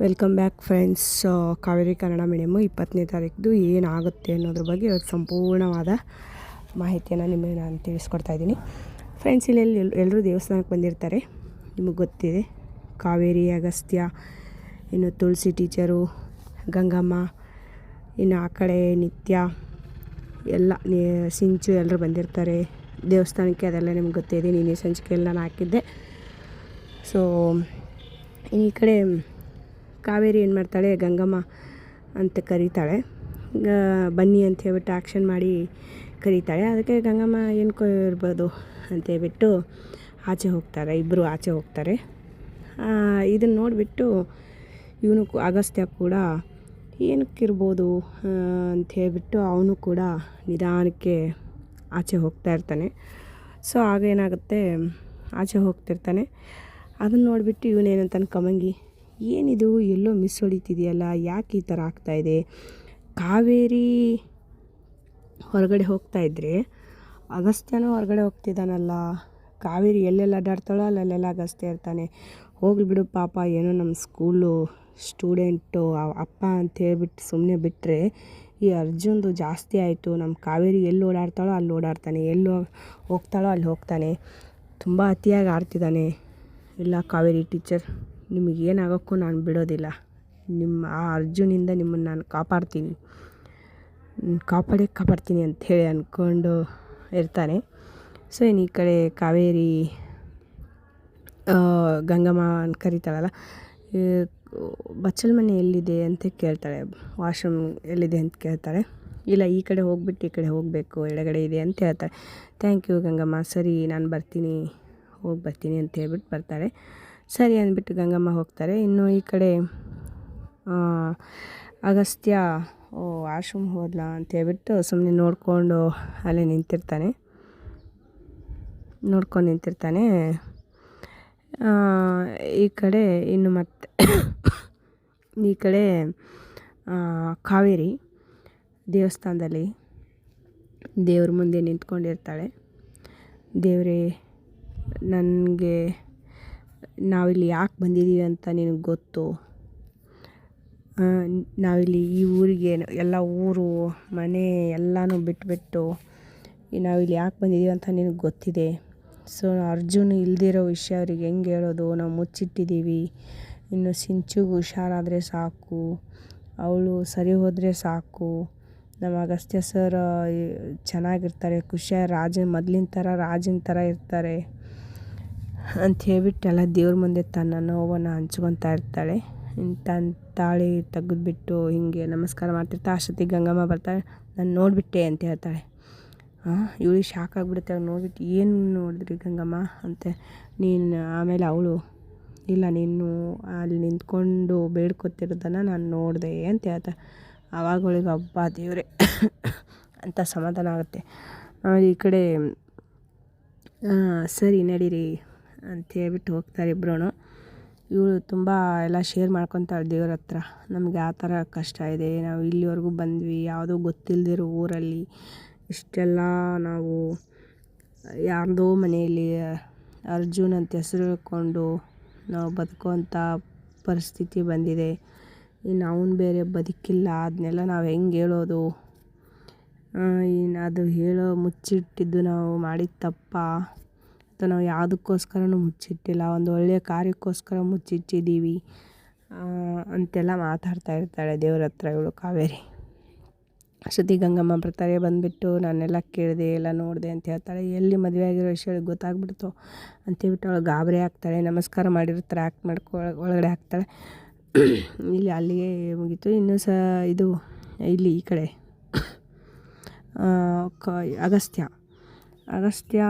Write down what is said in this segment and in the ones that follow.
Welcome back friends Kaveri Kannada medium ಇಪ್ಪತ್ತನೇ ತಾರೀಕು ಏನಾಗುತ್ತೆ ಅನ್ನೋದ್ರ ಬಗ್ಗೆ ಇವತ್ತು ಸಂಪೂರ್ಣವಾದ ಮಾಹಿತಿಯನ್ನು ನಿಮಗೆ ನಾನು ತಿಳಿಸ್ಕೊಡ್ತಾ ಇದ್ದೀನಿ. ಫ್ರೆಂಡ್ಸ್ ಇಲ್ಲಿ ಎಲ್ ಎಲ್ಲರೂ ದೇವಸ್ಥಾನಕ್ಕೆ ಬಂದಿರ್ತಾರೆ. ನಿಮಗೆ ಗೊತ್ತಿದೆ, ಕಾವೇರಿ, ಅಗಸ್ತ್ಯ, ಇನ್ನು ತುಳಸಿ ಟೀಚರು, ಗಂಗಮ್ಮ, ಇನ್ನು ಆ ಕಡೆ ನಿತ್ಯ, ಎಲ್ಲ ಸಿಂಚು ಎಲ್ಲರೂ ಬಂದಿರ್ತಾರೆ. ದೇವಸ್ಥಾನಕ್ಕೆ ಅದೆಲ್ಲ ನಿಮ್ಗೆ ಗೊತ್ತಿದೆ ಸಂಚಿಕೆ ಸಂಚಿಕೆಯಲ್ಲಿ ನಾನು ಹಾಕಿದ್ದೆ. ಸೊ ಈ ಕಡೆ ಕಾವೇರಿ ಏನು ಮಾಡ್ತಾಳೆ? ಗಂಗಮ್ಮ ಅಂತ ಕರೀತಾಳೆ. ಬನ್ನಿ ಅಂತ ಹೇಳ್ಬಿಟ್ಟು ಆ್ಯಕ್ಷನ್ ಮಾಡಿ ಕರೀತಾಳೆ. ಅದಕ್ಕೆ ಗಂಗಮ್ಮ ಏನು ಇರ್ಬೋದು ಅಂತ ಹೇಳ್ಬಿಟ್ಟು ಆಚೆ ಹೋಗ್ತಾರೆ. ಇಬ್ಬರು ಆಚೆ ಹೋಗ್ತಾರೆ. ಇದನ್ನು ನೋಡಿಬಿಟ್ಟು ಇವನು ಅಗಸ್ತ್ಯ ಕೂಡ ಏನಕ್ಕಿರ್ಬೋದು ಅಂತ ಹೇಳ್ಬಿಟ್ಟು ಅವನು ಕೂಡ ನಿಧಾನಕ್ಕೆ ಆಚೆ ಹೋಗ್ತಾ ಇರ್ತಾನೆ. ಸೊ, ಆಗ ಏನಾಗುತ್ತೆ? ಆಚೆ ಹೋಗ್ತಿರ್ತಾನೆ. ಅದನ್ನು ನೋಡಿಬಿಟ್ಟು ಇವನೇನಂತಾನೆ ಕಮಂಗಿ ಏನಿದು? ಎಲ್ಲೋ ಮಿಸ್ ಹೊಡಿತಿದೆಯಲ್ಲ ಯಾಕೆ ಈ ಥರ ಆಗ್ತಾಯಿದೆ ಕಾವೇರಿ ಹೊರಗಡೆ ಹೋಗ್ತಾ ಇದ್ದರೆ ಅಗಸ್ತ್ಯನೂ ಹೊರಗಡೆ ಹೋಗ್ತಿದ್ದಾನಲ್ಲ ಕಾವೇರಿ ಎಲ್ಲೆಲ್ಲ ಅಡ್ಡಾಡ್ತಾಳೋ ಅಲ್ಲೆಲ್ಲ ಅಗಸ್ತ್ಯ ಇರ್ತಾನೆ. ಹೋಗ್ಲಿ ಬಿಡು ಪಾಪ, ಏನೋ ನಮ್ಮ ಸ್ಕೂಲು ಸ್ಟೂಡೆಂಟು ಅಪ್ಪ ಅಂತ ಹೇಳ್ಬಿಟ್ಟು ಸುಮ್ಮನೆ ಬಿಟ್ಟರೆ ಈ ಅರ್ಜುನ್ದು ಜಾಸ್ತಿ ಆಯಿತು. ನಮ್ಮ ಕಾವೇರಿ ಎಲ್ಲಿ ಓಡಾಡ್ತಾಳೋ ಅಲ್ಲಿ ಓಡಾಡ್ತಾನೆ. ಎಲ್ಲಿ ಹೋಗ್ತಾಳೋ ಅಲ್ಲಿ ಹೋಗ್ತಾನೆ. ತುಂಬ ಅತಿಯಾಗಿ ಆಡ್ತಿದ್ದಾನೆ ಇಲ್ಲ ಕಾವೇರಿ ಟೀಚರ್. ನಿಮಗೆ ಏನಾಗೋಕ್ಕೂ ನಾನು ಬಿಡೋದಿಲ್ಲ. ನಿಮ್ಮ ಆ ಅರ್ಜುನಿಂದ ನಿಮ್ಮನ್ನು ನಾನು ಕಾಪಾಡ್ತೀನಿ. ಕಾಪಾಡೇ ಕಾಪಾಡ್ತೀನಿ ಅಂತ ಹೇಳಿ ಅಂದ್ಕೊಂಡು ಇರ್ತಾನೆ. ಸೊ ಇನ್ನು ಈ ಕಡೆ ಕಾವೇರಿ ಗಂಗಮ್ಮ ಅಂತ ಕರೀತಾಳಲ್ಲ ಬಚ್ಚಲ ಮನೆ ಎಲ್ಲಿದೆ ಅಂತ ಕೇಳ್ತಾಳೆ. ವಾಶ್ರೂಮ್ ಎಲ್ಲಿದೆ ಅಂತ ಕೇಳ್ತಾಳೆ. ಇಲ್ಲ, ಈ ಕಡೆ ಹೋಗ್ಬಿಟ್ಟು ಈ ಕಡೆ ಹೋಗಬೇಕು, ಎಡಗಡೆ ಇದೆ ಅಂತ ಹೇಳ್ತಾಳೆ. ಥ್ಯಾಂಕ್ ಯು ಗಂಗಮ್ಮ, ಸರಿ, ನಾನು ಬರ್ತೀನಿ, ಹೋಗಿ ಬರ್ತೀನಿ ಅಂತ ಹೇಳ್ಬಿಟ್ಟು ಬರ್ತಾಳೆ. ಸರಿ ಅಂದ್ಬಿಟ್ಟು ಗಂಗಮ್ಮ ಹೋಗ್ತಾರೆ. ಇನ್ನು ಈ ಕಡೆ ಅಗಸ್ತ್ಯ, ಓ ವಾಶ್ರೂಮ್ ಹೋದ್ಲಾ ಅಂತ ಹೇಳ್ಬಿಟ್ಟು ಸುಮ್ಮನೆ ನೋಡಿಕೊಂಡು ಅಲ್ಲೇ ನಿಂತಿರ್ತಾನೆ. ನೋಡ್ಕೊಂಡು ನಿಂತಿರ್ತಾನೆ. ಈ ಕಡೆ ಇನ್ನು ಮತ್ತೆ, ಈ ಕಡೆ ಕಾವೇರಿ ದೇವಸ್ಥಾನದಲ್ಲಿ ದೇವ್ರ ಮುಂದೆ ನಿಂತ್ಕೊಂಡಿರ್ತಾಳೆ. ದೇವರೇ, ನನಗೆ ನಾವಿಲ್ಲಿ ಯಾಕೆ ಬಂದಿದ್ದೀವಿ ಅಂತ ನಿನಗೆ ಗೊತ್ತು? ನಾವಿಲ್ಲಿ ಈ ಊರಿಗೆ ಎಲ್ಲ ಊರು, ಮನೆ ಎಲ್ಲನೂ ಬಿಟ್ಬಿಟ್ಟು ನಾವಿಲ್ಲಿ ಯಾಕೆ ಬಂದಿದ್ದೀವಿ ಅಂತ ನಿನಗೆ ಗೊತ್ತಿದೆ? ಸೊ ಅರ್ಜುನ್ ಇಲ್ದಿರೋ ವಿಷಯ ಅವ್ರಿಗೆ ಹೆಂಗೆ ಹೇಳೋದು? ನಾವು ಮುಚ್ಚಿಟ್ಟಿದ್ದೀವಿ. ಇನ್ನು ಸಿಂಚುಗೆ ಹುಷಾರಾದರೆ ಸಾಕು. ಅವಳು ಸರಿ ಹೋದರೆ ಸಾಕು. ನಮ್ಮ ಅಗಸ್ತ್ಯ ಸರ್ ಚೆನ್ನಾಗಿರ್ತಾರೆ. ಖುಷಿಯಾಗಿ ರಾಜ ಮೊದಲಿನ ಥರ ರಾಜನ ಥರ ಇರ್ತಾರೆ. ಅಂತ ಹೇಳ್ಬಿಟ್ಟೆಲ್ಲ ದೇವ್ರ ಮುಂದೆ ತನ್ನ ನೋವನ್ನು ಹಂಚ್ಕೊತಾ ಇರ್ತಾಳೆ. ತನ್ನ ತಾಳಿ ತೆಗೆದ್ಬಿಟ್ಟು ಹಿಂಗೆ ನಮಸ್ಕಾರ ಮಾಡ್ತಿರ್ತಾ ಅಷ್ಟೊತ್ತಿಗೆ ಗಂಗಮ್ಮ ಬರ್ತಾಳೆ, ನಾನು ನೋಡಿಬಿಟ್ಟೆ ಅಂತ ಹೇಳ್ತಾಳೆ. ಇವಳಿಗೆ ಶಾಕ್ ಆಗಿಬಿಡುತ್ತೆ, ಅವ್ಳು ನೋಡಿಬಿಟ್ಟು, ಏನು ನೋಡಿದ್ರಿ ಗಂಗಮ್ಮ? ಅಂತ. ನೀನು, ಆಮೇಲೆ ಅವಳು, ಇಲ್ಲ, ನೀನು ಅಲ್ಲಿ ನಿಂತ್ಕೊಂಡು ಬೇಡ್ಕೊತಿರೋದನ್ನು ನಾನು ನೋಡಿದೆ ಅಂತ ಹೇಳ್ತಾಳೆ. ಆವಾಗ ಅವಳಿಗೆ ಹಬ್ಬ ದೇವ್ರೆ! ಅಂತ ಸಮಾಧಾನ ಆಗುತ್ತೆ. ಆಮೇಲೆ ಈ ಕಡೆ ಸರಿ, ನಡೀರಿ ಅಂತ ಹೇಳ್ಬಿಟ್ಟು ಹೋಗ್ತಾರೆ ಇಬ್ಬರೂ ಇವಳು ತುಂಬ ಎಲ್ಲ ಶೇರ್ ಮಾಡ್ಕೊತಾಳೆ ದೇವ್ರ ಹತ್ರ. ನಮಗೆ ಆ ಥರ ಕಷ್ಟ ಇದೆ. ನಾವು ಇಲ್ಲಿವರೆಗೂ ಬಂದ್ವಿ. ಯಾವುದೂ ಗೊತ್ತಿಲ್ಲದಿರೋ ಊರಲ್ಲಿ ಇಷ್ಟೆಲ್ಲ ನಾವು ಯಾರ್ದೋ ಮನೆಯಲ್ಲಿ ಅರ್ಜುನ್ ಅಂತ ಹೆಸರು ಹೇಳ್ಕೊಂಡು ನಾವು ಬದುಕೋಂಥ ಪರಿಸ್ಥಿತಿ ಬಂದಿದೆ. ಇನ್ನು ಅವನು ಬೇರೆ ಬದುಕಿಲ್ಲ. ಅದನ್ನೆಲ್ಲ ನಾವು ಹೆಂಗೆ ಹೇಳೋದು? ಇನ್ನು ಅದು ಹೇಳೋ ಮುಚ್ಚಿಟ್ಟಿದ್ದು ನಾವು ಮಾಡಿದ ತಪ್ಪ? ಅಥವಾ ನಾವು ಯಾವುದಕ್ಕೋಸ್ಕರನೂ ಮುಚ್ಚಿಟ್ಟಿಲ್ಲ, ಒಂದು ಒಳ್ಳೆಯ ಕಾರ್ಯಕ್ಕೋಸ್ಕರ ಮುಚ್ಚಿಟ್ಟಿದ್ದೀವಿ ಅಂತೆಲ್ಲ ಮಾತಾಡ್ತಾ ಇರ್ತಾಳೆ ದೇವ್ರ ಹತ್ರ ಇವಳು ಕಾವೇರಿ. ಅಷ್ಟೊತ್ತಿಗೆ ಗಂಗಮ್ಮ ಬರ್ತಾರೆ ಬಂದುಬಿಟ್ಟು, ನಾನೆಲ್ಲ ಕೇಳಿದೆ, ಎಲ್ಲ ನೋಡಿದೆ ಅಂತ ಹೇಳ್ತಾಳೆ, ಎಲ್ಲಿ ಮದುವೆ ಆಗಿರೋ ವಿಷಯ ಗೊತ್ತಾಗ್ಬಿಡ್ತು? ಅಂತೇಳ್ಬಿಟ್ಟು ಅವಳು ಗಾಬರಿ ಹಾಕ್ತಾಳೆ ನಮಸ್ಕಾರ ಮಾಡಿರ್ತಾರೆ ಆ್ಯಕ್ಟ್ ಮಾಡ್ಕೊ, ಒಳಗಡೆ ಹಾಕ್ತಾಳೆ. ಇಲ್ಲಿ ಅಲ್ಲಿಗೆ ಮುಗೀತು. ಇನ್ನೂ ಸಹ ಇದು, ಇಲ್ಲಿ ಈ ಕಡೆ ಕ, ಅಗಸ್ತ್ಯ. ಅಗಸ್ತ್ಯ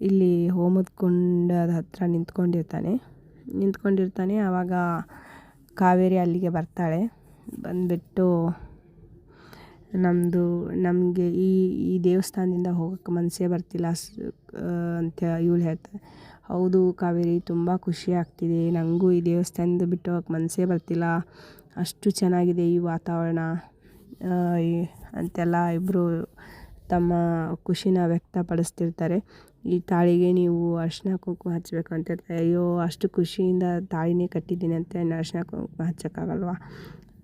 ಇಲ್ಲಿ ಹೋಮದ ಕುಂಡದ ಹತ್ರ ನಿಂತ್ಕೊಂಡಿರ್ತಾನೆ. ನಿಂತ್ಕೊಂಡಿರ್ತಾನೆ, ಆವಾಗ ಕಾವೇರಿ ಅಲ್ಲಿಗೆ ಬರ್ತಾಳೆ. ಬಂದುಬಿಟ್ಟು ನಮ್ಮದು ನಮಗೆ ಈ ಈ ದೇವಸ್ಥಾನದಿಂದ ಹೋಗೋಕ್ಕೆ ಮನಸ್ಸೇ ಬರ್ತಿಲ್ಲ. ಅಂತ ಇವಳು ಹೇಳ್ತಾಳೆ. ಹೌದು ಕಾವೇರಿ, ತುಂಬ ಖುಷಿ ಆಗ್ತಿದೆ. ನನಗೂ ಈ ದೇವಸ್ಥಾನದ ಬಿಟ್ಟು ಹೋಗಕ್ಕೆ ಮನಸ್ಸೇ ಬರ್ತಿಲ್ಲ. ಅಷ್ಟು ಚೆನ್ನಾಗಿದೆ ಈ ವಾತಾವರಣ. ಅಂತೆಲ್ಲ ಇಬ್ಬರು ತಮ್ಮ ಖುಷಿನ ವ್ಯಕ್ತಪಡಿಸ್ತಿರ್ತಾರೆ. ಈ ತಾಳಿಗೆ ನೀವು ಅರಿಶಿನ ಕುಂಕುಮ ಹಚ್ಚಬೇಕು ಅಂತ ಹೇಳ್ತಾರೆ ಅಯ್ಯೋ, ಅಷ್ಟು ಖುಷಿಯಿಂದ ತಾಳಿನೇ ಕಟ್ಟಿದ್ದೀನಿ ಅಂತ ಇನ್ನು ಅರಿಶಿನ ಕುಂಕುಮ ಹಚ್ಚೋಕ್ಕಾಗಲ್ವಾ?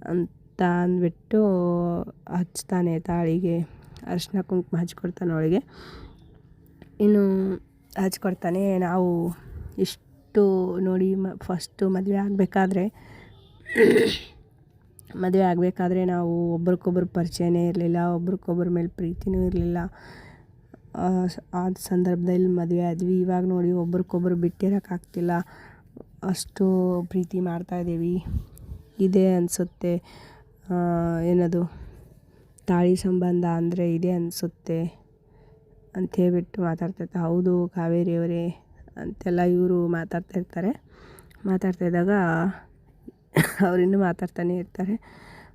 ಅಂತ ಅಂದ್ಬಿಟ್ಟು ಹಚ್ತಾನೆ ತಾಳಿಗೆ. ಅರಿಶಿನ ಕುಂಕುಮ ಹಚ್ಕೊಡ್ತಾನೆ ಅವಳಿಗೆ. ಇನ್ನು ಹಚ್ಕೊಡ್ತಾನೆ. ನಾವು ಇಷ್ಟು ನೋಡಿ ಮ, ಫಸ್ಟು ಮದುವೆ ಆಗಬೇಕಾದ್ರೆ ಮದುವೆ ಆಗಬೇಕಾದ್ರೆ ನಾವು ಒಬ್ರಿಗೊಬ್ರು ಪರಿಚಯನೇ ಇರಲಿಲ್ಲ, ಒಬ್ರಿಗೊಬ್ರ ಮೇಲೆ ಪ್ರೀತಿನೂ ಇರಲಿಲ್ಲ. ಆ ಸಂದರ್ಭದಲ್ಲಿ ಮದುವೆ ಆದ್ವಿ. ಇವಾಗ ನೋಡಿ ಒಬ್ರಿಗೊಬ್ರು ಬಿಟ್ಟಿರೋಕ್ಕಾಗ್ತಿಲ್ಲ. ಅಷ್ಟು ಪ್ರೀತಿ ಮಾಡ್ತಾಯಿದ್ದೀವಿ ಇದೇ ಅನಿಸುತ್ತೆ. ಏನದು, ತಾಳಿ ಸಂಬಂಧ ಅಂದರೆ ಇದೇ ಅನಿಸುತ್ತೆ ಅಂತ ಹೇಳ್ಬಿಟ್ಟು ಮಾತಾಡ್ತಿರ್ತಾರೆ ಹೌದು, ಕಾವೇರಿಯವರೇ ಅಂತೆಲ್ಲ ಇವರು ಮಾತಾಡ್ತಾ ಇರ್ತಾರೆ. ಮಾತಾಡ್ತಾ ಇದ್ದಾಗ ಅವರಿನ್ನೂ ಮಾತಾಡ್ತಾನೆ ಇರ್ತಾರೆ.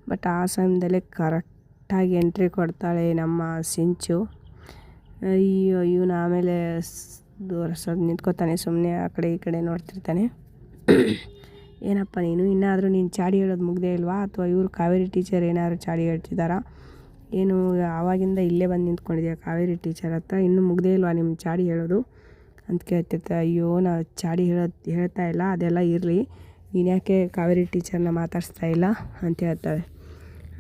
ಬಟ್ ಆ ಸಮಯದಲ್ಲೇ ಕರೆಕ್ಟಾಗಿ ಎಂಟ್ರಿ ಕೊಡ್ತಾಳೆ ನಮ್ಮ ಸಿಂಚು. ಅಯ್ಯೋ ಇವನು ಆಮೇಲೆ ದೂರ ಸ್ವಲ್ಪ ನಿಂತ್ಕೋತಾನೆ ಸುಮ್ಮನೆ ಆ ಕಡೆ ಈ ಕಡೆ ನೋಡ್ತಿರ್ತಾನೆ. ಏನಪ್ಪ ನೀನು? ಇನ್ನಾದರೂ ನೀನು ಚಾಡಿ ಹೇಳೋದು ಮುಗ್ದೇ ಇಲ್ವಾ? ಅಥವಾ ಇವರು ಕಾವೇರಿ ಟೀಚರ್ ಏನಾದ್ರು ಚಾಡಿ ಹೇಳ್ತಿದ್ದಾರಾ? ಏನು, ಆವಾಗಿಂದ ಇಲ್ಲೇ ಬಂದು ನಿಂತ್ಕೊಂಡಿದ್ಯಾ ಕಾವೇರಿ ಟೀಚರ್ ಹತ್ರ? ಇನ್ನೂ ಮುಗ್ದೇ ಇಲ್ವಾ ನಿಮ್ಮ ಚಾಡಿ ಹೇಳೋದು? ಅಂತ ಕೇಳ್ತಿರ್ತ. ಅಯ್ಯೋ ನಾವು ಚಾಡಿ ಹೇಳೋದು ಹೇಳ್ತಾ ಇಲ್ಲ, ಅದೆಲ್ಲ ಇರಲಿ. ನೀನು ಯಾಕೆ ಕಾವೇರಿ ಟೀಚರ್ನ ಮಾತಾಡಿಸ್ತಾ ಇಲ್ಲ? ಅಂತ ಹೇಳ್ತಾಳೆ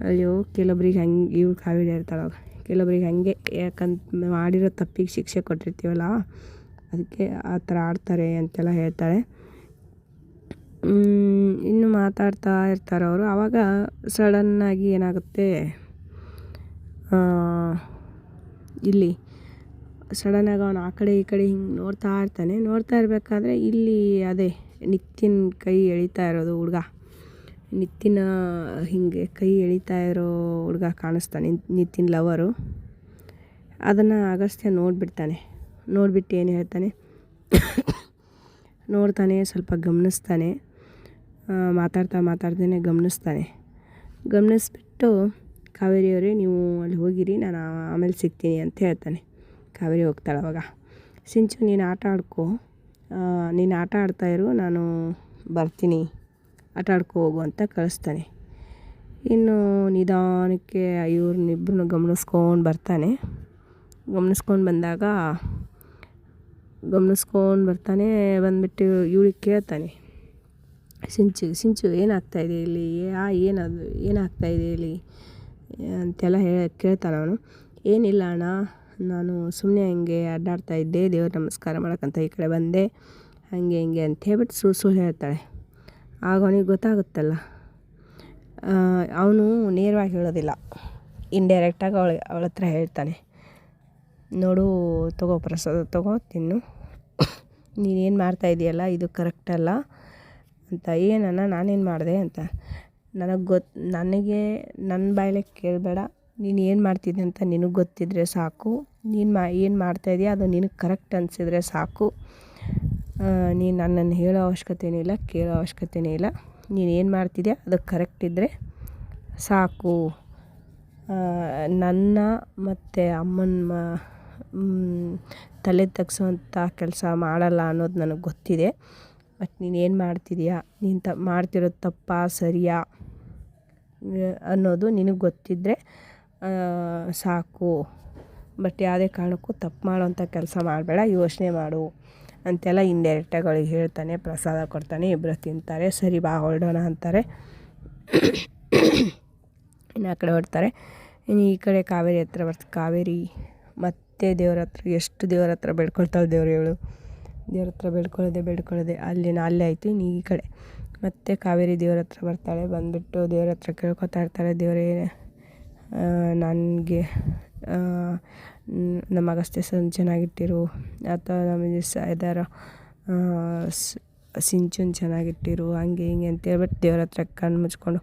ಅಯ್ಯೋ, ಕೆಲವೊಬ್ರಿಗೆ ಹಂಗೆ, ಇವ್ರು ಕಾವೇರಿ ಹೇಳ್ತಾಳೆ ಕೆಲವೊಬ್ರಿಗೆ ಹಾಗೆ, ಯಾಕಂತ ಮಾಡಿರೋ ತಪ್ಪಿಗೆ ಶಿಕ್ಷೆ ಕೊಟ್ಟಿರ್ತೀವಲ್ಲ, ಅದಕ್ಕೆ ಆ ಥರ ಆಡ್ತಾರೆ ಅಂತೆಲ್ಲ ಹೇಳ್ತಾರೆ. ಇನ್ನು ಮಾತಾಡ್ತಾ ಇರ್ತಾರೆ ಅವರು. ಆವಾಗ ಸಡನ್ನಾಗಿ ಏನಾಗುತ್ತೆ? ಇಲ್ಲಿ ಸಡನ್ನಾಗಿ ಅವನು ಆ ಕಡೆ ಈ ಕಡೆ ಹಿಂಗೆ ನೋಡ್ತಾ ಇರ್ತಾನೆ. ನೋಡ್ತಾ ಇರಬೇಕಾದ್ರೆ ಇಲ್ಲಿ ಅದೇ ನಿತ್ಯನ ಕೈ ಎಳಿತಾ ಇರೋದು ಹುಡ್ಗ. ನಿತಿನ ಹೀಗೆ ಕೈ ಎಳಿತಾ ಇರೋ ಹುಡುಗ ಕಾಣಿಸ್ತಾನೆ ನಿತ್ತಿನ ಲವರು ಅದನ್ನು ಅಗಸ್ತ್ಯ ನೋಡಿಬಿಡ್ತಾನೆ. ನೋಡಿಬಿಟ್ಟು ಏನು ಹೇಳ್ತಾನೆ? ನೋಡ್ತಾನೆ, ಸ್ವಲ್ಪ ಗಮನಿಸ್ತಾನೆ. ಮಾತಾಡ್ತಾ ಮಾತಾಡ್ತಾನೆ ಗಮನಿಸ್ತಾನೆ. ಗಮನಿಸ್ಬಿಟ್ಟು ಕಾವೇರಿಯವರೇ ನೀವು ಅಲ್ಲಿ ಹೋಗಿರಿ, ನಾನು ಆಮೇಲೆ ಸಿಗ್ತೀನಿ ಅಂತ ಹೇಳ್ತಾನೆ. ಕಾವೇರಿ ಹೋಗ್ತಾಳೆ ಅವಾಗ. ಸಿಂಚು, ನೀನು ಆಟ ಆಡ್ಕೋ. ನೀನು ಆಟ ಆಡ್ತಾಯಿರು ನಾನು ಬರ್ತೀನಿ. ಆಟ ಆಡ್ಕೊ ಹೋಗು ಅಂತ ಕಳಿಸ್ತಾನೆ. ಇನ್ನು ನಿಧಾನಕ್ಕೆ ಇವ್ರನ್ನಿಬ್ರನ್ನ ಗಮನಿಸ್ಕೊಂಡು ಬರ್ತಾನೆ. ಗಮನಿಸ್ಕೊಂಡು ಬಂದಾಗ ಗಮನಿಸ್ಕೊಂಡು ಬರ್ತಾನೆ, ಬಂದ್ಬಿಟ್ಟು ಇವಳಿಗೆ ಕೇಳ್ತಾನೆ. ಸಿಂಚು ಸಿಂಚು ಏನಾಗ್ತಾಯಿದೆ ಇಲ್ಲಿ? ಆ, ಏನದು ಏನಾಗ್ತಾಯಿದೆ ಇಲ್ಲಿ? ಅಂತೆಲ್ಲ ಹೇಳ, ಕೇಳ್ತಾನೆ ಅವನು. ಏನಿಲ್ಲ ಅಣ್ಣ, ನಾನು ಸುಮ್ಮನೆ ಹಂಗೆ ಅಡ್ಡಾಡ್ತಾ ಇದ್ದೆ. ದೇವ್ರ ನಮಸ್ಕಾರ ಮಾಡೋಕ್ಕಂತ ಈ ಕಡೆ ಬಂದೆ. ಹಂಗೆ, ಹಿಂಗೆ ಅಂತ ಹೇಳ್ಬಿಟ್ಟು ಸುಳ್ಳು ಸುಳ್ಳು ಹೇಳ್ತಾಳೆ. ಆಗ ಅವನಿಗೆ ಗೊತ್ತಾಗುತ್ತಲ್ಲ. ಅವನು ನೇರವಾಗಿ ಹೇಳೋದಿಲ್ಲ. ಇಂಡೈರೆಕ್ಟಾಗಿ ಅವಳ ಅವಳ ಹತ್ರ ಹೇಳ್ತಾನೆ. ನೋಡು, ತಗೋ ಪ್ರಸಾದ ತಗೋ, ತಿನ್ನು. ನೀನೇನು ಮಾಡ್ತಾ ಇದೆಯಲ್ಲ, ಇದು ಕರೆಕ್ಟ್ ಅಲ್ಲ ಅಂತ. ಏನನ್ನ ನಾನೇನು ಮಾಡಿದೆ ಅಂತ. ನನಗೆ ಗೊತ್ತು ನನಗೆ ನನ್ನ ಬಾಯಲ್ಲೇ ಕೇಳಬೇಡ. ನೀನು ಏನು ಮಾಡ್ತಿದ್ದೆ ಅಂತ ನಿನಗೆ ಗೊತ್ತಿದ್ದರೆ ಸಾಕು. ನೀನು ಮಾ, ಏನು ಮಾಡ್ತಾಯಿದ್ಯಾ ಅದು ನಿನಗೆ ಕರೆಕ್ಟ್ ಅನಿಸಿದ್ರೆ ಸಾಕು. ನೀನು ನನ್ನನ್ನು ಹೇಳೋ ಅವಶ್ಯಕತೆನೇ ಇಲ್ಲ, ಕೇಳೋ ಅವಶ್ಯಕತೆನೇ ಇಲ್ಲ. ನೀನು ಏನು ಮಾಡ್ತಿದ್ಯಾ? ಅದು ಕರೆಕ್ಟ್ ಇದ್ದರೆ ಸಾಕು. ನನ್ನ ಮತ್ತು ಅಮ್ಮನ ತಲೆ ತಗ್ಸುವಂಥ ಕೆಲಸ ಮಾಡಲ್ಲ ಅನ್ನೋದು ನನಗೆ ಗೊತ್ತಿದೆ. ಬಟ್ ನೀನು ಏನು ಮಾಡ್ತಿದ್ದೀಯಾ ನೀನು ತ, ಮಾಡ್ತಿರೋದು ತಪ್ಪಾ, ಸರಿಯಾ? ಅನ್ನೋದು ನಿನಗೆ ಗೊತ್ತಿದ್ದರೆ ಸಾಕು. ಬಟ್ ಯಾವುದೇ ಕಾರಣಕ್ಕೂ ತಪ್ಪು ಮಾಡೋವಂಥ ಕೆಲಸ ಮಾಡಬೇಡ. ಯೋಚನೆ ಮಾಡು. ಅಂತೆಲ್ಲ ಇಂಡೈರೆಕ್ಟಾಗಿ ಅವಳಿಗೆ ಹೇಳ್ತಾನೆ, ಪ್ರಸಾದ ಕೊಡ್ತಾನೆ ಇಬ್ಬರು ತಿಂತಾರೆ, ಸರಿ ಬಾ ಹೊರಡೋಣ ಅಂತಾರೆ. ಇನ್ನು ಆ ಕಡೆ ಹೊರಡ್ತಾರೆ. ಇನ್ನು ಈ ಕಡೆ ಕಾವೇರಿ ಹತ್ರ ಬರ್ತಾರೆ ಕಾವೇರಿ ಮತ್ತೆ ದೇವ್ರ ಹತ್ರ, ಎಷ್ಟು ದೇವ್ರ ಹತ್ರ ಬೇಡ್ಕೊಳ್ತಾಳೆ ದೇವ್ರು ಹೇಳು. ದೇವ್ರ ಹತ್ರ ಬೇಡ್ಕೊಳ್ಳೋದೆ ಬೇಡ್ಕೊಳ್ಳೋದೆ, ಅಲ್ಲಿನ ಅಲ್ಲೇ ಆಯಿತು, ಇನ್ನು ಈ ಕಡೆ. ಮತ್ತೆ ಕಾವೇರಿ ದೇವ್ರ ಹತ್ರ ಬರ್ತಾಳೆ, ಬಂದುಬಿಟ್ಟು ದೇವ್ರ ಹತ್ರ ಕೇಳ್ಕೊತಾ ಇರ್ತಾಳೆ, ದೇವರೇ ನನಗೆ ನಮ್ಮ ಅಗಸ್ತ್ಯ ಸರ್ನ ಚೆನ್ನಾಗಿಟ್ಟಿರು. ಅಥವಾ ನಮಗೆ ಇದಾರ ಸಿಂಚುನ ಚೆನ್ನಾಗಿಟ್ಟಿರು. ಹಂಗೆ ಹಿಂಗೆ ಅಂತೇಳ್ಬಿಟ್ಟು ದೇವ್ರ ಹತ್ರ ಕಣ್ಣು ಮುಚ್ಕೊಂಡು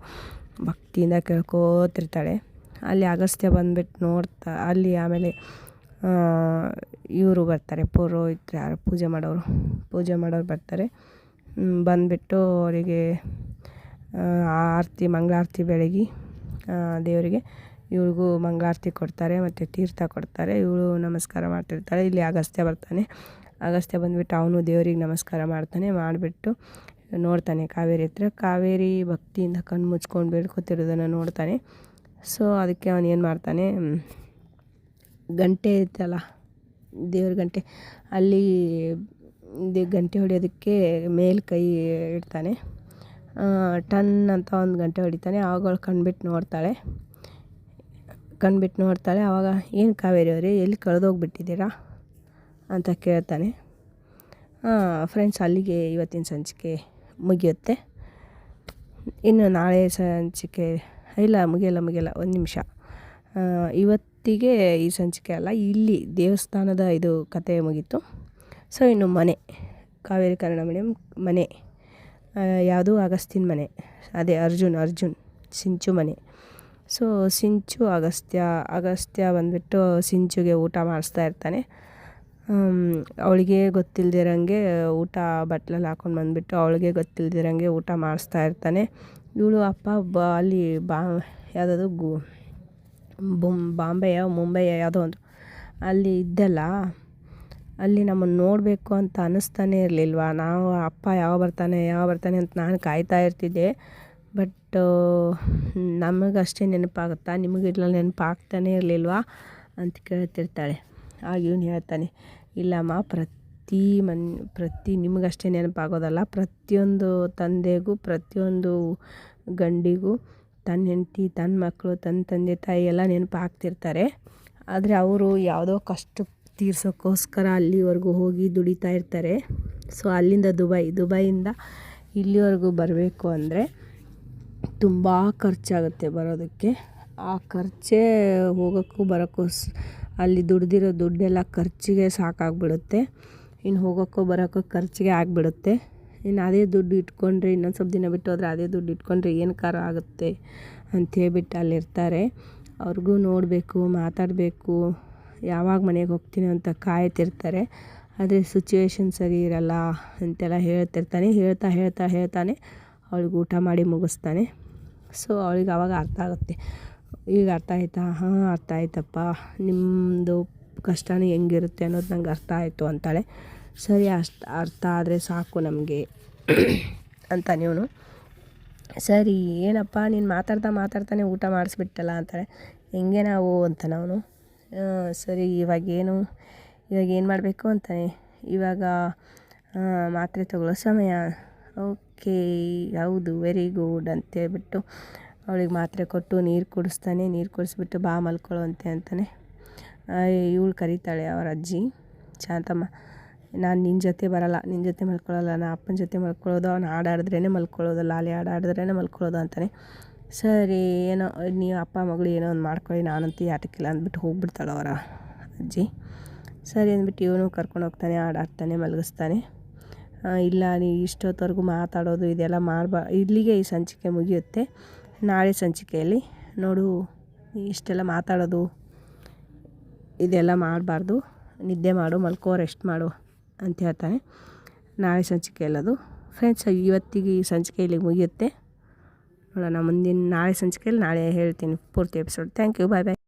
ಭಕ್ತಿಯಿಂದ ಕೇಳ್ಕೋತಿರ್ತಾಳೆ. ಅಲ್ಲಿ ಅಗಸ್ತ್ಯ ಬಂದ್ಬಿಟ್ಟು ನೋಡ್ತಾ, ಅಲ್ಲಿ ಆಮೇಲೆ ಇವರು ಬರ್ತಾರೆ ಪುರೋಹಿತರು ಯಾರು, ಪೂಜೆ ಮಾಡೋರು. ಪೂಜೆ ಮಾಡೋರು ಬರ್ತಾರೆ. ಬಂದುಬಿಟ್ಟು ಅವರಿಗೆ ಆರತಿ, ಮಂಗಳಾರತಿ ಬೆಳಗಿ ದೇವರಿಗೆ ಇವಳಿಗೂ ಮಂಗಳಾರತಿ ಕೊಡ್ತಾರೆ ಮತ್ತು ತೀರ್ಥ ಕೊಡ್ತಾರೆ. ಇವಳು ನಮಸ್ಕಾರ ಮಾಡ್ತಿರ್ತಾಳೆ. ಇಲ್ಲಿ ಅಗಸ್ತ್ಯ ಬರ್ತಾನೆ. ಅಗಸ್ತ್ಯ ಬಂದುಬಿಟ್ಟು ಅವನು ದೇವರಿಗೆ ನಮಸ್ಕಾರ ಮಾಡ್ತಾನೆ. ಮಾಡಿಬಿಟ್ಟು ನೋಡ್ತಾನೆ ಕಾವೇರಿ ಹತ್ರ. ಕಾವೇರಿ ಭಕ್ತಿಯಿಂದ ಕಣ್ಣು ಮುಚ್ಕೊಂಡು ಬೇಡ್ಕೊತಿರೋದನ್ನು ನೋಡ್ತಾನೆ. ಸೊ ಅದಕ್ಕೆ ಅವನು ಏನು ಮಾಡ್ತಾನೆ? ಗಂಟೆ ಇತ್ತಲ್ಲ ದೇವ್ರ ಗಂಟೆ. ಅಲ್ಲಿ ಗಂಟೆ ಹೊಡೆಯೋದಕ್ಕೆ ಮೇಲ್ ಕೈ ಇಡ್ತಾನೆ. ಟನ್ ಅಂತ ಒಂದು ಗಂಟೆ ಹೊಡಿತಾನೆ. ಆವಾಗ ಕಣ್ಬಿಟ್ಟು ನೋಡ್ತಾಳೆ. ಕಣ್ಬಿಟ್ಟು ನೋಡ್ತಾಳೆ ಆವಾಗ ಏನು ಕಾವೇರಿ ಅವರೇ, ಎಲ್ಲಿ ಕಳೆದೋಗ್ಬಿಟ್ಟಿದ್ದೀರಾ ಅಂತ ಕೇಳ್ತಾನೆ. ಫ್ರೆಂಡ್ಸ್ ಅಲ್ಲಿಗೆ ಇವತ್ತಿನ ಸಂಚಿಕೆ ಮುಗಿಯುತ್ತೆ. ಇನ್ನು ನಾಳೆ ಸಂಚಿಕೆ, ಇಲ್ಲ, ಮುಗಿಯಲ್ಲ ಮುಗಿಯಲ್ಲ, ಒಂದು ನಿಮಿಷ. ಇವತ್ತಿಗೆ ಈ ಸಂಚಿಕೆ ಅಲ್ಲ, ಇಲ್ಲಿ ದೇವಸ್ಥಾನದ ಇದು ಕತೆ ಮುಗೀತು. ಸೊ ಇನ್ನು ಮನೆ, ಕಾವೇರಿ ಕನ್ನಡ ಮೀಡಿಯಂ ಮನೆ ಯಾವುದು? ಅಗಸ್ತಿನ ಮನೆ, ಅದೇ ಅರ್ಜುನ್ ಅರ್ಜುನ್, ಸಿಂಚು ಮನೆ. ಸೊ ಸಿಂಚು ಅಗಸ್ತ್ಯ ಅಗಸ್ತ್ಯ ಬಂದುಬಿಟ್ಟು ಸಿಂಚುಗೆ ಊಟ ಮಾಡಿಸ್ತಾ ಇರ್ತಾನೆ. ಅವಳಿಗೆ ಗೊತ್ತಿಲ್ಲದಿರಂಗೆ ಊಟ ಬಟ್ಲಲ್ಲಿ ಹಾಕೊಂಡು ಬಂದುಬಿಟ್ಟು ಅವಳಿಗೆ ಗೊತ್ತಿಲ್ಲದಿರಂಗೆ ಊಟ ಮಾಡಿಸ್ತಾ ಇರ್ತಾನೆ. ಇವಳು ಅಪ್ಪ ಬ ಅಲ್ಲಿ ಬಾ ಯಾವುದಾದ್ರು ಗು, ಬೊಂ ಬಾಂಬೆಯ ಮುಂಬೈಯ ಯಾವುದೋ ಒಂದು ಅಲ್ಲಿ ಇದ್ದಲ್ಲ, ಅಲ್ಲಿ ನಮ್ಮನ್ನು ನೋಡಬೇಕು ಅಂತ ಅನ್ನಿಸ್ತಾನೆ ಇರಲಿಲ್ವಾ? ನಾವು ಅಪ್ಪ ಯಾವಾಗ ಬರ್ತಾನೆ ಯಾವಾಗ ಬರ್ತಾನೆ ಅಂತ ನಾನು ಕಾಯ್ತಾ ಇರ್ತಿದ್ದೆ. ಬಟ್ ನಮಗಷ್ಟೇ ನೆನಪಾಗುತ್ತಾ? ನಿಮಗಿಲ್ಲ ನೆನಪಾಗ್ತಾನೆ ಇರಲಿಲ್ವಾ? ಅಂತ ಕೇಳ್ತಿರ್ತಾಳೆ. ಆಗ ಇವನು ಹೇಳ್ತಾನೆ, ಇಲ್ಲಮ್ಮ, ಪ್ರತಿ ಮನ್, ಪ್ರತಿ ನಿಮಗಷ್ಟೇ ನೆನಪಾಗೋದಲ್ಲ. ಪ್ರತಿಯೊಂದು ತಂದೆಗೂ, ಪ್ರತಿಯೊಂದು ಗಂಡಿಗೂ, ತನ್ನ ಹೆಂಡತಿ, ತನ್ನ ಮಕ್ಕಳು, ತನ್ನ ತಂದೆ, ತಾಯಿ ಎಲ್ಲ ನೆನಪು ಆಗ್ತಿರ್ತಾರೆ ಆದರೆ ಅವರು ಯಾವುದೋ ಕಷ್ಟ ತೀರ್ಸೋಕ್ಕೋಸ್ಕರ ಅಲ್ಲಿವರೆಗೂ ಹೋಗಿ ದುಡಿತಾ ಇರ್ತಾರೆ. ಸೊ, ಅಲ್ಲಿಂದ ದುಬೈ, ದುಬೈಯಿಂದ ಇಲ್ಲಿವರೆಗೂ ಬರಬೇಕು ಅಂದರೆ ತುಂಬ ಖರ್ಚಾಗುತ್ತೆ ಬರೋದಕ್ಕೆ. ಆ ಖರ್ಚೇ ಹೋಗೋಕ್ಕೂ ಬರೋಕ್ಕೂ ಸ್, ಅಲ್ಲಿ ದುಡ್ದಿರೋ ದುಡ್ಡೆಲ್ಲ ಖರ್ಚಿಗೆ ಸಾಕಾಗ್ಬಿಡುತ್ತೆ. ಇನ್ನು ಹೋಗೋಕ್ಕೂ ಬರೋಕ್ಕೂ ಖರ್ಚಿಗೆ ಆಗಿಬಿಡುತ್ತೆ. ಇನ್ನು ಅದೇ ದುಡ್ಡು ಇಟ್ಕೊಂಡ್ರೆ, ಇನ್ನೊಂದು ಸ್ವಲ್ಪ ದಿನ ಬಿಟ್ಟು ಹೋದರೆ ಅದೇ ದುಡ್ಡು ಇಟ್ಕೊಂಡ್ರೆ ಏನು ಕಾರ ಆಗುತ್ತೆ ಅಂಥೇಳ್ಬಿಟ್ಟು ಅಲ್ಲಿರ್ತಾರೆ. ಅವ್ರಿಗೂ ನೋಡಬೇಕು, ಮಾತಾಡಬೇಕು, ಯಾವಾಗ ಮನೆಗೆ ಹೋಗ್ತೀನಿ ಅಂತ ಕಾಯ್ತಿರ್ತಾರೆ. ಆದರೆ ಸಿಚುವೇಶನ್ ಸರಿ ಇರಲ್ಲ ಅಂತೆಲ್ಲ ಹೇಳ್ತಿರ್ತಾನೆ, ಹೇಳ್ತಾ ಹೇಳ್ತಾ ಹೇಳ್ತಾನೆ, ಅವ್ಳಿಗೆ ಊಟ ಮಾಡಿ ಮುಗಿಸ್ತಾನೆ. ಸೊ ಅವಳಿಗೆ ಆವಾಗ ಅರ್ಥ ಆಗುತ್ತೆ. ಈಗ ಅರ್ಥ ಆಯ್ತಾ? ಹಾಂ, ಅರ್ಥ ಆಯ್ತಪ್ಪ. ನಿಮ್ಮದು ಕಷ್ಟನೇ ಹೆಂಗಿರುತ್ತೆ ಅನ್ನೋದು ನಂಗೆ ಅರ್ಥ ಆಯಿತು ಅಂತಾಳೆ. ಸರಿ, ಅಷ್ಟು ಅರ್ಥ ಆದರೆ ಸಾಕು ನಮಗೆ ಅಂತ ನೀವು ಸರಿ, ಏನಪ್ಪ, ನೀನು ಮಾತಾಡ್ತಾ ಮಾತಾಡ್ತಾನೆ ಊಟ ಮಾಡಿಸ್ಬಿಟ್ಟಲ್ಲ ಅಂತಾಳೆ. ಹೆಂಗೆ ನಾವು ಅಂತಾನೆ ಅವನು ಸರಿ ಇವಾಗೇನು ಇವಾಗ ಏನು ಮಾಡಬೇಕು ಅಂತಾನೆ. ಇವಾಗ ಮಾತ್ರೆ ತಗೊಳ್ಳೋ ಸಮಯ. ಓಕೆ, ಹೌದು ವೆರಿ ಗುಡ್ ಅಂತೇಳ್ಬಿಟ್ಟು ಅವಳಿಗೆ ಮಾತ್ರೆ ಕೊಟ್ಟು ನೀರು ಕುಡಿಸ್ತಾನೆ, ನೀರು ಕುಡಿಸ್ಬಿಟ್ಟು ಬಾ ಮಲ್ಕೊಳ್ಳುವಂತೆ ಅಂತಾನೆ. ಇವಳು ಕರೀತಾಳೆ ಅವರ ಅಜ್ಜಿ, ಶಾಂತಮ್ಮ, ನಾನು ನಿನ್ನ ಜೊತೆ ಬರಲ್ಲ ನಿನ್ನ ಜೊತೆ ಮಲ್ಕೊಳ್ಳಲ್ಲ, ನಾ ಅಪ್ಪನ ಜೊತೆ ಮಲ್ಕೊಳ್ಳೋದು, ಅವ್ನು ಹಾಡಾಡಿದ್ರೇ ಮಲ್ಕೊಳ್ಳೋದು ಲಾಲಿ ಹಾಡಾಡಿದ್ರೇ ಮಲ್ಕೊಳ್ಳೋದು ಅಂತಾನೆ. ಸರಿ, ಏನೋ, ನೀವು ಅಪ್ಪ, ಮಗಳು ಏನೋ ಒಂದು ಮಾಡ್ಕೊಳ್ಳಿ, ನಾನಂತೂ ಯಾಟಕ್ಕಿಲ್ಲ ಅಂದ್ಬಿಟ್ಟು ಹೋಗ್ಬಿಡ್ತಾಳೆ ಅವರ ಅಜ್ಜಿ. ಸರಿ ಅಂದ್ಬಿಟ್ಟು ಇವನು ಕರ್ಕೊಂಡು ಹೋಗ್ತಾನೆ, ಹಾಡಾಡ್ತಾನೆ, ಮಲಗಿಸ್ತಾನೆ. ಇಲ್ಲ ನೀವು ಇಷ್ಟೊತ್ತವರೆಗೂ ಮಾತಾಡೋದು ಇದೆಲ್ಲ ಮಾಡಬಾ, ಇಲ್ಲಿಗೆ ಈ ಸಂಚಿಕೆ ಮುಗಿಯುತ್ತೆ. ನಾಳೆ ಸಂಚಿಕೆಯಲ್ಲಿ ನೋಡು ಇಷ್ಟೆಲ್ಲ ಮಾತಾಡೋದು, ಇದೆಲ್ಲ ಮಾಡಬಾರ್ದು, ನಿದ್ದೆ ಮಾಡು, ಮಲ್ಕೋ ರೆಸ್ಟ್ ಮಾಡು ಅಂತ ಹೇಳ್ತಾನೆ. ನಾಳೆ ಸಂಚಿಕೆ ಎಲ್ಲದು. ಫ್ರೆಂಡ್ಸ್ ಇವತ್ತಿಗೆ ಈ ಸಂಚಿಕೆ ಇಲ್ಲಿಗೆ ಮುಗಿಯುತ್ತೆ. ನೋಡೋಣ ಮುಂದಿನ, ನಾಳೆ ಸಂಚಿಕೆಯಲ್ಲಿ ನಾಳೆ ಹೇಳ್ತೀನಿ ಪೂರ್ತಿ episode thank you bye bye